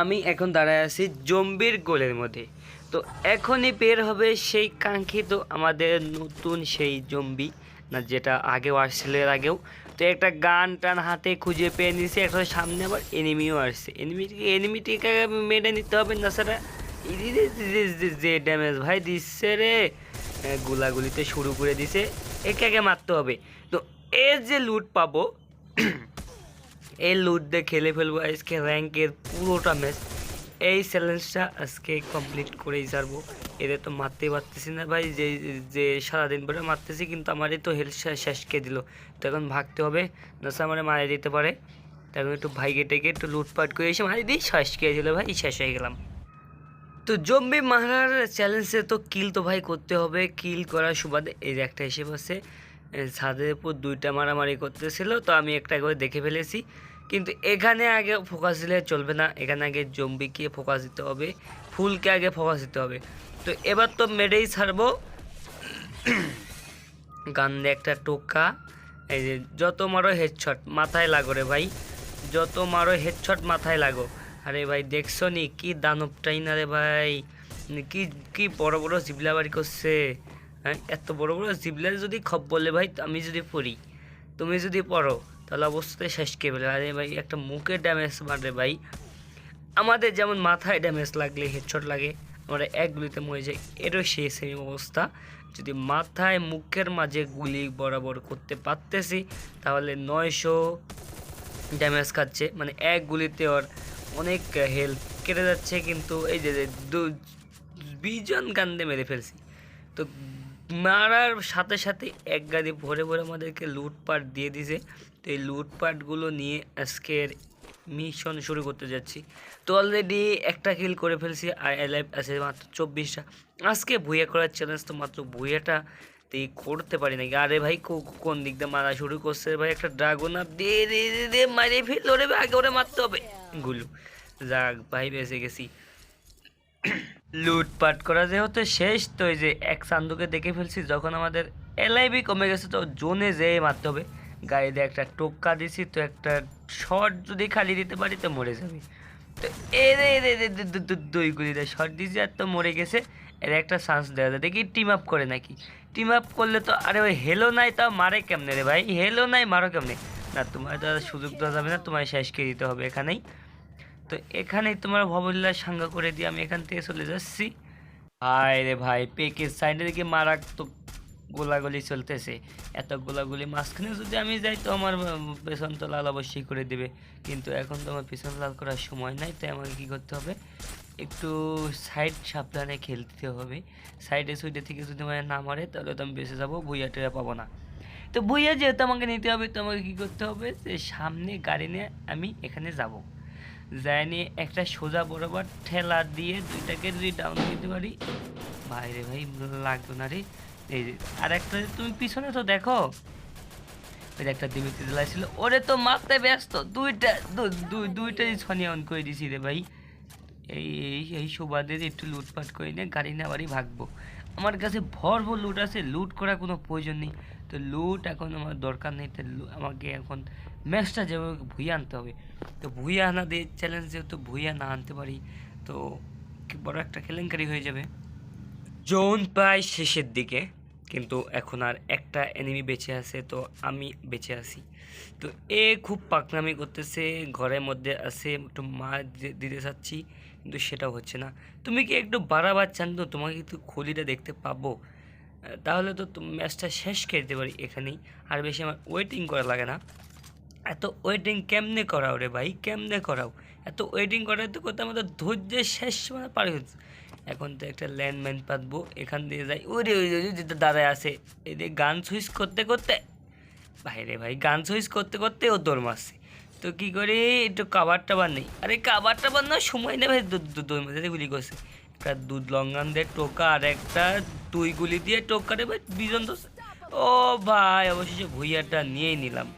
আমি এখন দাঁড়ায় আছি জম্বির গোলের মধ্যে। তো এখনই বের হবে সেই কাঙ্ক্ষিত আমাদের নতুন সেই জম্বি, না যেটা আগেও আসছিল আগেও। তো একটা গান টান হাতে খুঁজে পেয়ে নিয়েছি, একটা সামনে আবার এনিমিও আসছে। এনিমিটিকে এনিমিটিকে মেরে নিতে হবে না স্যারা যে ড্যামেজ ভাই দিচ্ছে রে। গুলাগুলিতে শুরু করে দিছে। একে আগে মারতে হবে। তো এর যে লুট পাবো এই লুট দিয়ে খেলে ফেলব আজকে র্যাঙ্কের পুরোটা ম্যাচ এই চ্যালেঞ্জটা আজকে কমপ্লিট করেই ছাড়বো। এদের তো মারতেই পারতেছি না ভাই যে যে সারাদিন ধরে মারতেছি কিন্তু আমারই তো হেলথ শেষ খেয়ে দিল। তো এখন ভাগতে হবে নসা আমার মারা দিতে পারে। তো এখন একটু ভাইগে টেকে একটু লুটপাট করে এসে মারি দিই শেষ খেয়ে দিল ভাই শেষ হয়ে গেলাম। তো জম্বি মারার চ্যালেঞ্জে তো কিল তো ভাই করতে হবে কিল করার সুবাদে এই একটা বসে এ, ছাদের উপর দুইটা মারামারি করতেছিল, তো আমি একটা করে দেখে ফেলেছি। কিন্তু এখানে আগে ফোকাস দিলে চলবে না, এখানে আগে জম্বিকে ফোকাস দিতে হবে, ফুলকে আগে ফোকাস দিতে হবে। তো এবার তো মেরেই ছাড়বো। গান একটা টোকা, এই যে যত মারো হেডশট মাথায় লাগো রে ভাই, যত মারো হেডশট মাথায় লাগো। আরে ভাই দেখছ নি কি দানবটাই না রে ভাই, কি কি বড় বড় জিবলা বাড়ি করছে। হ্যাঁ এত বড় বড় জিবলার যদি খপ বলে ভাই আমি যদি পড়ি, তুমি যদি পড়ো, তাহলে অবশ্যই শেষ কে বলে? আরে ভাই, একটা মুখে ড্যামেজ মারে ভাই। আমাদের যেমন মাথায় ড্যামেজ লাগলে হেডশট লাগে, আমরা এক গুলিতে মরে যাই, এরও সেই সেম অবস্থা। যদি মাথায় মুখের মাঝে গুলি বরাবর করতে পারতেছি, তাহলে নয়শো ড্যামেজ খাচ্ছে। মানে এক গুলিতে ওর অনেক হেল্প কেটে যাচ্ছে, কিন্তু এই যে দু- বিজন গান্দে মেরে ফেলছি। তো মারার সাথে সাথে এক গাড়ি ভরে ভরে আমাদেরকে লুটপাট দিয়ে দিছে। তো এই লুটপাটগুলো নিয়ে আজকের মিশন শুরু করতে যাচ্ছি। তো অলরেডি একটা কিল করে ফেলছি, আর এলাইভ আছে মাত্র চব্বিশটা। আজকে ভুইয়া করার চ্যালেঞ্জ তো মাত্র ভুইয়াটা তো করতে পারি নাকি? আরে ভাই কোন দিক দিয়ে মারা শুরু করছে ভাই? একটা ড্রাগন আপ দিয়ে দিয়ে দিয়ে দিয়ে মারিয়ে ফেলল রে আগে ওরে মারতে হবে। গুলু, যাক, ভাই, বেঁচে গেছি। লুটপাট করা যেহেতু শেষ, তো এই যে এক চান্দুকে দেখে ফেলছি, যখন আমাদের এলআইবি কমে গেছে, তো জোনে যেয়ে মারতে হবে। গাড়িতে একটা টোক্কা দিছি, তো একটা শর্ট যদি খালি দিতে পারি, তো মরে যাবে। তো এ রে দুই গুলি দেয় শর্ট দিয়েছি আর তো মরে গেছে। এর একটা চান্স দেওয়া যায়। দেখি টিম আপ করে নাকি। টিম আপ করলে তো, আরে ওই হেলো নাই তাও মারে কেমনে রে ভাই? হেলো নাই, মারো কেমনে? না, তোমার তো সুযোগ দেওয়া যাবে না, তোমায় শেষ করে দিতে হবে এখানেই। তো এখানেই তোমার ভবল্লার সাঙ্গা করে দিয়ে আমি এখান থেকে চলে যাচ্ছি। ভাই রে ভাই পেকের সাইডে দিকে মারাত্মক গোলাগুলি চলতেছে। এত গোলাগুলি মাঝখানে যদি আমি যাই তো আমার পেছন তো লাল অবশ্যই করে দেবে। কিন্তু এখন তো আমার পেছন লাল করার সময় নাই, তাই আমাকে কী করতে হবে? একটু সাইড সাবধানে খেলতে হবে। সাইডে সুইডে থেকে যদি মানে না মারে, তাহলে তো আমি বেঁচে যাব, ভুইয়া টেরা পাবো না। তো ভুইয়া যেহেতু আমাকে নিতে হবে, তো আমাকে কী করতে হবে? যে সামনে গাড়ি নিয়ে আমি এখানে যাব। যাই নিয়ে একটা সোজা বরাবর ঠেলা দিয়ে দুইটাকে যদি ডাউন দিতে পারি। বাইরে ভাই, লাগতো না রে। এই যে আর একটা তুমি পিছনে তো দেখো। ওই একটা দিমিত্রি জেলায় ছিল। ওরে তো মারতে ব্যস্ত। দুইটা দুইটাই ছনি অন করে দিছি রে ভাই। এই এই এই সুবাদে একটু লুটপাট করে নিয়ে গাড়ি না বাড়ি ভাগবো। আমার কাছে ভরপুর লুট আছে লুট করার কোনো প্রয়োজন নেই। তো লুট এখন আমার দরকার নেই, তো আমাকে এখন ম্যাচটা যেভাবে ভুইয়ে আনতে হবে। তো ভুইয়া আনা দিয়ে চ্যালেঞ্জ যেহেতু ভুইয়া না আনতে পারি, তো বড় একটা কেলেঙ্কারি হয়ে যাবে। জোন প্রায় শেষের দিকে, কিন্তু এখন আর একটা এনিমি বেঁচে আছে, তো আমি বেঁচে আছি। তো এ খুব পাকনামি করতেছে, ঘরের মধ্যে আছে, একটু মা দিতে চাচ্ছি, কিন্তু সেটাও হচ্ছে না। তুমি কি একটু বাড়াবার চান তো তোমাকে কিন্তু খুলিটা দেখতে পাবো? তাহলে তো ম্যাচটা শেষ করে দিতে পারি এখানেই। আর বেশি আমার ওয়েটিং করা লাগে না। এত ওয়েটিং কেমনে করাও রে ভাই? কেমনে করাও? এত ওয়েটিং করাতে করতে আমাদের ধৈর্যের শেষ মানে পার হচ্ছে এখন তো একটা ল্যান্ডমাইন পাতবো, এখান দিয়ে যাই। ওরে ওই যেটা দাদায় আছে। এদের গান সুইচ করতে করতে। বাইরে ভাই, গান সুইচ করতে করতে ও দৌড় মারছে। তো কি করি? একটু কাবার টাবার নেই আরে কাবার টাবার না সময় নেবে ভাই দৌড় গুলি করছে। একটা দুধ লঙ্গান দিয়ে টোকা আর একটা দুই গুলি দিয়ে টোকা দেবে দুজন তো ও ভাই, অবশেষে ভুইয়াটা নিয়েই নিলাম।